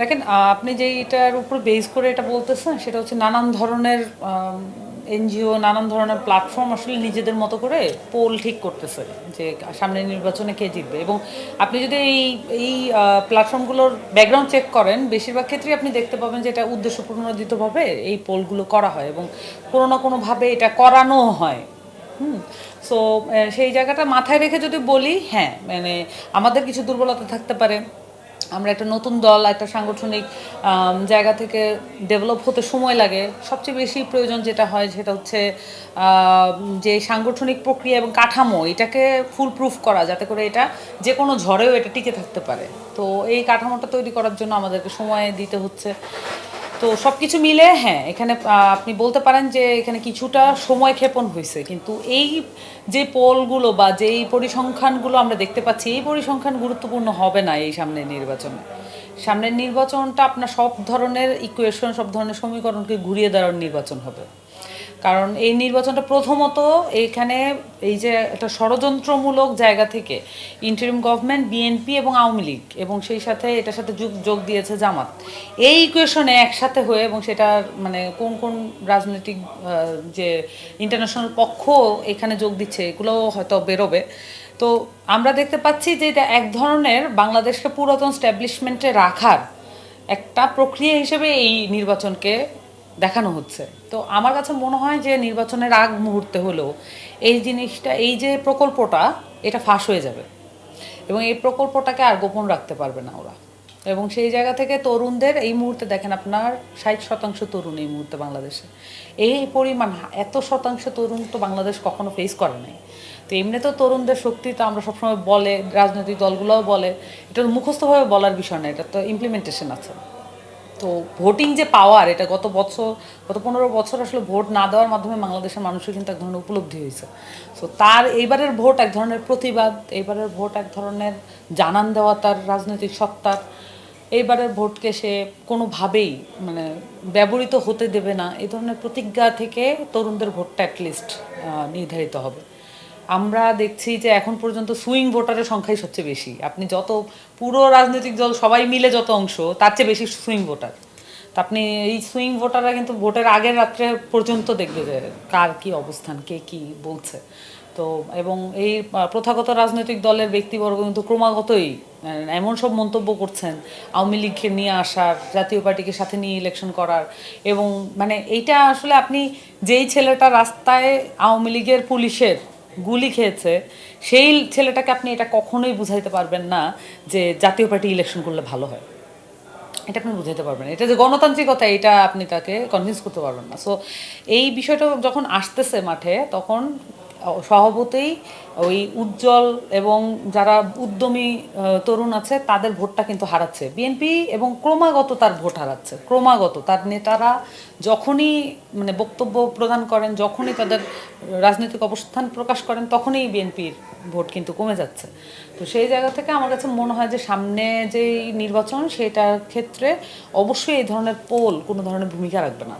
দেখেন আপনি যে এটার উপর বেস করে এটা বলতেছেন, সেটা হচ্ছে নানান ধরনের এনজিও, নানান ধরনের প্ল্যাটফর্ম আসলে নিজেদের মতো করে পোল ঠিক করতেছে যে সামনের নির্বাচনে কে জিতবে। এবং আপনি যদি এই এই প্ল্যাটফর্মগুলোর ব্যাকগ্রাউন্ড চেক করেন, বেশিরভাগ ক্ষেত্রেই আপনি দেখতে পাবেন যে এটা উদ্দেশ্যপ্রণোদিতভাবে এই পোলগুলো করা হয় এবং কোনো না কোনোভাবে এটা করানো হয়। হুম সো সেই জায়গাটা মাথায় রেখে যদি বলি হ্যাঁ মানে আমাদের কিছু দুর্বলতা থাকতে পারে। আমরা একটা নতুন দল, একটা সাংগঠনিক জায়গা থেকে ডেভেলপ হতে সময় লাগে। সবচেয়ে বেশি প্রয়োজন যেটা হয় সেটা হচ্ছে যে সাংগঠনিক প্রক্রিয়া এবং কাঠামো, এটাকে ফুল প্রুফ করা যাতে করে এটা যে কোনো ঝড়েও এটা টিকে থাকতে পারে। তো এই কাঠামোটা তৈরি করার জন্য আমাদেরকে সময় দিতে হচ্ছে। তো সব কিছু মিলে হ্যাঁ এখানে আপনি বলতে পারেন যে এখানে কিছুটা সময় ক্ষেপণ হয়েছে। কিন্তু এই যে পোলগুলো বা যেই পরিসংখ্যানগুলো আমরা দেখতে পাচ্ছি, এই পরিসংখ্যান গুরুত্বপূর্ণ হবে না এই সামনের নির্বাচনে। সামনের নির্বাচনটা আপনার সব ধরনের ইকুয়েশন সব ধরনের সমীকরণকে ঘুরিয়ে দেওয়ার নির্বাচন হবে। কারণ এই নির্বাচনটা প্রথমত এইখানে এই যে একটা ষড়যন্ত্রমূলক জায়গা থেকে ইন্টারিম গভর্নমেন্ট বিএনপি এবং আওয়ামী লীগ এবং সেই সাথে এটার সাথে যোগ যোগ দিয়েছে জামাত। এই ইকুয়েশনে একসাথে হয়ে এবং সেটা মানে কোন কোন রাজনৈতিক যে ইন্টারন্যাশনাল পক্ষ এখানে যোগ দিচ্ছে, এগুলোও হয়তো বেরোবে। তো আমরা দেখতে পাচ্ছি যে এটা এক ধরনের বাংলাদেশকে পুরাতন স্ট্যাবলিশমেন্টে রাখার একটা প্রক্রিয়া হিসেবে এই নির্বাচনকে দেখানো হচ্ছে। তো আমার কাছে মনে হয় যে নির্বাচনের আগ মুহূর্তে হলেও এই জিনিসটা, এই যে প্রকল্পটা, এটা ফাঁস হয়ে যাবে। এবং এই প্রকল্পটাকে আর গোপন রাখতে পারবে না ওরা। এবং সেই জায়গা থেকে তরুণদের, এই মুহূর্তে দেখেন আপনার ষাট শতাংশ তরুণ এই মুহূর্তে বাংলাদেশে। এই পরিমাণ, এত শতাংশ তরুণ তো বাংলাদেশ কখনো ফেস করে নাই। তো এমনি তো তরুণদের শক্তি তো আমরা সবসময় বলে, রাজনৈতিক দলগুলোও বলে। এটা মুখস্থভাবে বলার বিষয় না, এটা তো ইমপ্লিমেন্টেশন আছে। তো ভোটিং যে পাওয়ার এটা গত বছর, গত পনেরো বছর আসলে ভোট না দেওয়ার মাধ্যমে বাংলাদেশের মানুষের কিন্তু এক ধরনের উপলব্ধি হয়েছে। সো তার এইবারের ভোট এক ধরনের প্রতিবাদ, এইবারের ভোট এক ধরনের জানান দেওয়া তার রাজনৈতিক সত্তার। এইবারের ভোটকে সে কোনোভাবেই মানে ব্যবহৃত হতে দেবে না। এই ধরনের প্রতিজ্ঞা থেকে তরুণদের ভোটটা অ্যাটলিস্ট নির্ধারিত হবে। আমরা দেখছি যে এখন পর্যন্ত সুইং ভোটারের সংখ্যাই সবচেয়ে বেশি। আপনি যত পুরো রাজনৈতিক দল সবাই মিলে যত অংশ, তার চেয়ে বেশি সুইং ভোটার তা আপনি এই সুইং ভোটাররা কিন্তু ভোটের আগের রাত্রে পর্যন্ত দেখবে যে কার কি অবস্থান, কে কি বলছে। তো এবং এই প্রথাগত রাজনৈতিক দলের ব্যক্তিবর্গ কিন্তু ক্রমাগতই এমন সব মন্তব্য করছেন, আওয়ামী লীগকে নিয়ে আসার, জাতীয় পার্টিকে সাথে নিয়ে ইলেকশন করার এবং মানে এইটা আসলে আপনি যেই ছেলেটা রাস্তায় আওয়ামী লীগের পুলিশের গুলি খেয়েছে, সেই ছেলেটাকে আপনি এটা কখনোই বুঝাইতে পারবেন না যে জাতীয় পার্টি ইলেকশন করলে ভালো হয়। এটা আপনি বুঝাইতে পারবেন এটা যে গণতান্ত্রিকতা, এটা আপনি তাকে কনভিন্স করতে পারবেন না। সো এই বিষয়টা যখন আসতেছে মাঠে, তখন স্বভাবতই ওই উজ্জ্বল এবং যারা উদ্যমী তরুণ আছে, তাদের ভোটটা কিন্তু হারাচ্ছে। বিএনপি এবং ক্রমাগত তার ভোট হারাচ্ছে, ক্রমাগত। তার নেতারা যখনই মানে বক্তব্য প্রদান করেন, যখনই তাদের রাজনৈতিক অবস্থান প্রকাশ করেন, তখনই বিএনপির ভোট কিন্তু কমে যাচ্ছে। তো সেই জায়গা থেকে আমার কাছে মনে হয় যে সামনে যেই নির্বাচন, সেটার ক্ষেত্রে অবশ্যই এই ধরনের পোল কোনো ধরনের ভূমিকা রাখবে না।